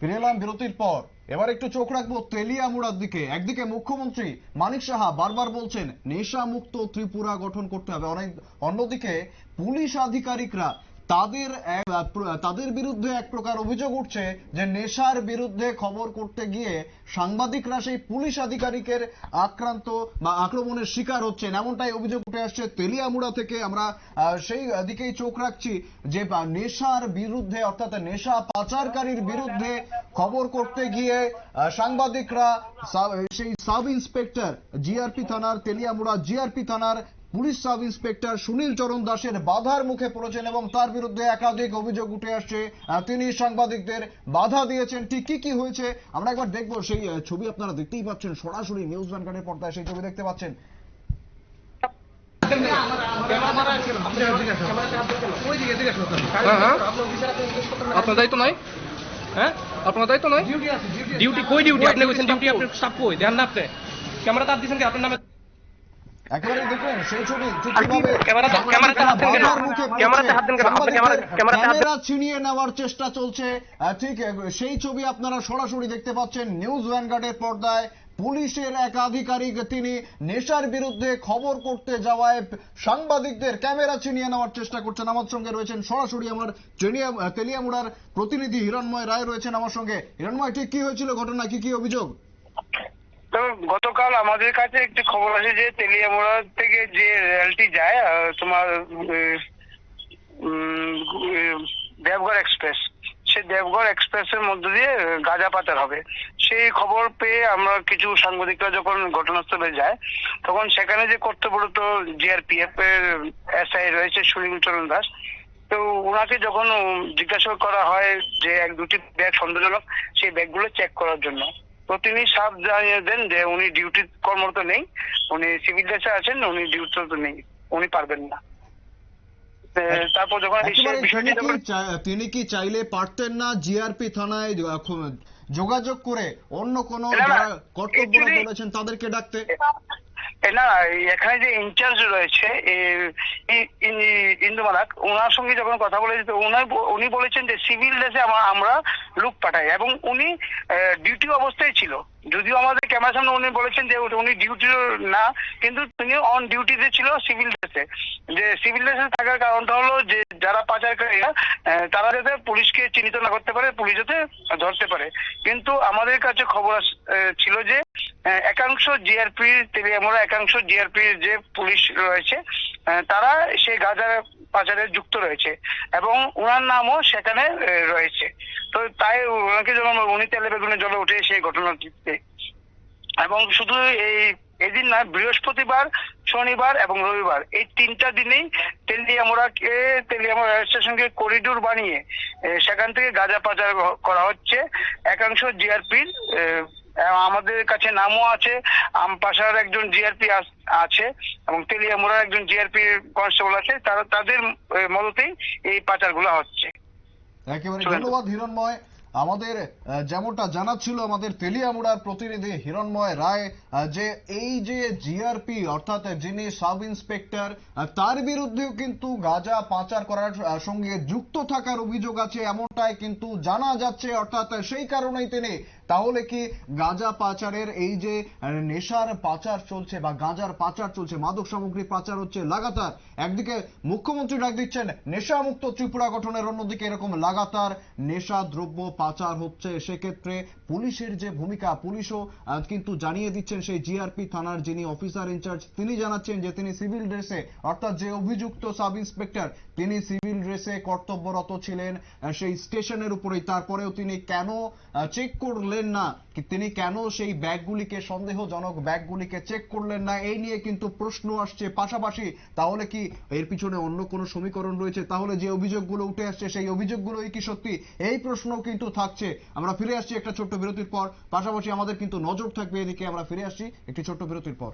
ফিরে বিরতির পর। এবার একটু চোখ রাখব তেলিয়ামুড়ার দিকে। একদিকে মুখ্যমন্ত্রী মানিক সাহা বারবার বলছেন নেশা মুক্ত ত্রিপুরা গঠন করতে হবে। অনেক অন্যদিকে পুলিশ আধিকারিকরা তাদের তাদের বিরুদ্ধে এক প্রকার অভিযোগ উঠছে যে নেশার বিরুদ্ধে খবর করতে গিয়ে সাংবাদিকরা সেই পুলিশ আধিকারিকের আক্রান্ত বা আক্রমণের শিকার হচ্ছেন। এমনটাই অভিযোগ উঠে আসছে তেলিয়ামুড়া থেকে। আমরা সেই দিকেই চোখ রাখছি যে নেশার বিরুদ্ধে অর্থাৎ নেশা পাচারকারীর বিরুদ্ধে খবর করতে গিয়ে সাংবাদিকরা সেই সাব ইন্সপেক্টর জিআরপি থানার, তেলিয়ামুড়া জিআরপি থানার police sub inspector Sunil Charan দাসের বাধার মুখে পড়েছেন এবং তার বিরুদ্ধে একাধিক অভিযোগ উঠে আসছে। তিনি সাংবাদিকদের বাধা দিয়েছেন। ঠিক কি কি হয়েছে আমরা একবার দেখব। সেই ছবি আপনারা দেখতেই পাচ্ছেন। সরাসরি নিউজ ভ্যানগার্ডের পর্দায় সেই ছবি দেখতে পাচ্ছেন। হ্যাঁ হ্যাঁ। আপনার দায়িত্ব নয় হ্যাঁ? আপনার দায়িত্ব নয় ডিউটি কই ডিউটি আপনি কইছেন ডিউটি আপনি স্টাফ কই ধ্যান না আপনি। ক্যামেরা তার দিছেন কি? আপনার নামে একেবারে ক্যামেরা- ছিনিয়ে নেওয়ার চেষ্টা চলছে। ঠিক সেই ছবি আপনারা সরাসরি দেখতে পাচ্ছেন নিউজ ভ্যানগার্ডের পর্দায়। পুলিশের এক আধিকারিক তিনি নেশার বিরুদ্ধে খবর করতে যাওয়ায় সাংবাদিকদের ক্যামেরা ছিনিয়ে নেওয়ার চেষ্টা করছেন। আমার সঙ্গে রয়েছেন সরাসরি আমার তেলিয়ামুড়ার প্রতিনিধি হিরণময় রায় রয়েছেন আমার সঙ্গে। হিরণময় ঠিক কি হয়েছিল ঘটনা কি কি অভিযোগ? তো গতকাল আমাদের কাছে একটি খবর আছে যে তেলিয়ামোড়া থেকে যে রেলটি যায় তোমার দেবগড় এক্সপ্রেস। সে দেবগড় এক্সপ্রেসের মধ্য দিয়ে গাঁজা পাচার হবে। সেই খবর পেয়ে আমরা কিছু সাংবাদিকরা যখন ঘটনাস্থলে যায়, তখন সেখানে যে কর্তব্যরত জিআরপিএফ এর এসআই রয়েছে সুনীল চরণ দাস, তো ওনাকে যখন জিজ্ঞাসা করা হয় যে এক দুটি ব্যাগ সন্দেহজনক, সেই ব্যাগগুলো চেক করার জন্য। তো তিনি সাপ জানিয়ে দেন যে উনি ডিউটি কর্মরত নেই উনি সিভিল ড্রেসে আছেন উনি ডিউটি নেই উনি পারবেন না। তারপর যখন তিনি কি চাইলে পারতেন না জিআরপি থানায় যোগাযোগ করে অন্য কোন কর্তব্য বলেছেন তাদেরকে ডাকতে? না, এখানে যে ইনচার্জ রয়েছে ইন্দু ওনার সঙ্গে যখন কথা বলেছি উনি বলেছেন যে সিভিল ড্রেসে আমরা লোক পাঠাই। এবং উনি ডিউটি অবস্থায় ছিল। যদিও আমাদের ক্যামেরার সামনে উনি বলেছেন যে উনি ডিউটি না, কিন্তু তিনি অন ডিউটিতে ছিল সিভিল ড্রেসে যে সিভিল ড্রেসে থাকার কারণটা হলো যে, যারা পাচারকারীরা তারা যাতে পুলিশকে চিহ্নিত না করতে পারে, পুলিশ যাতে ধরতে পারে। কিন্তু আমাদের কাছে খবর ছিল যে একাংশ জিআরপি তেলিয়ামোড়া একাংশ জিআরপির যে পুলিশ রয়েছে তারা সেই গাঁজা পাচারে যুক্ত রয়েছে এবং ওনার নামও সেখানে রয়েছে। তো তাই ওনাকে যখন উনি তেলে বেগুনে জলে উঠে সেই ঘটনাটিতে এবং শুধু এই, এদিন না বৃহস্পতিবার, শনিবার এবং রবিবার এই তিনটা দিনেই তেলিয়ামোড়াকে তেলিয়ামোড়া রেল স্টেশনকে করিডোর বানিয়ে সেখান থেকে গাঁজা পাচার করা হচ্ছে। একাংশ জিআরপির আমাদের কাছে নামও আছে। আমপাশার একজন জিআরপি আছে এবং তেলিয়ামোড়ার একজন জিআরপি কনস্টেবল আছে। তারা তাদের মদতেই এই পাচারগুলো হচ্ছে। একেবারে ধন্যবাদ হিরণময়। আমাদের যেমনটা জানাচ্ছিল আমাদের তেলিয়ামুড়ার প্রতিনিধি হিরণময় রায় যে এই যে জিআরপি অর্থাৎ যিনি সাব ইন্সপেক্টর তার বিরুদ্ধেও কিন্তু গাঁজা পাচার করার সঙ্গে যুক্ত থাকার অভিযোগ আছে এমনটাই কিন্তু জানা যাচ্ছে। অর্থাৎ সেই কারণেই তিনি, তাহলে কি গাঁজা পাচারের এই যে নেশার পাচার চলছে বা গাঁজার পাচার চলছে, মাদক সামগ্রী পাচার হচ্ছে লাগাতার, একদিকে মুখ্যমন্ত্রী ডাক দিচ্ছেন, নেশামুক্ত ত্রিপুরা গঠনের, অন্যদিকে এরকম লাগাতার নেশা দ্রব্য পাচার হচ্ছে, সেক্ষেত্রে পুলিশের যে ভূমিকা, পুলিশও কিন্তু জানিয়ে দিচ্ছেন সেই জিআরপি থানার যিনি অফিসার ইনচার্জ তিনি জানাচ্ছেন যে তিনি সিভিল ড্রেসে অর্থাৎ যে অভিযুক্ত সাব ইন্সপেক্টর তিনি সিভিল ড্রেসে কর্তব্যরত ছিলেন সেই স্টেশনের উপরেই। তারপরেও তিনি কেন চেক করলেন না? তিনি কেন সেই ব্যাগগুলিকে, সন্দেহজনক ব্যাগগুলিকে চেক করলেন না? এই নিয়ে কিন্তু প্রশ্ন আসছে। পাশাপাশি তাহলে কি এর পিছনে অন্য কোনো সমীকরণ রয়েছে? তাহলে যে অভিযোগগুলো উঠে আসছে, সেই অভিযোগগুলোই কি সত্যি? এই প্রশ্নও কিন্তু থাকছে। আমরা ফিরে আসছি একটা ছোট্ট বিরতির পর। পাশাপাশি আমাদের কিন্তু নজর থাকবে এদিকে। আমরা ফিরে আসছি একটি ছোট্ট বিরতির পর।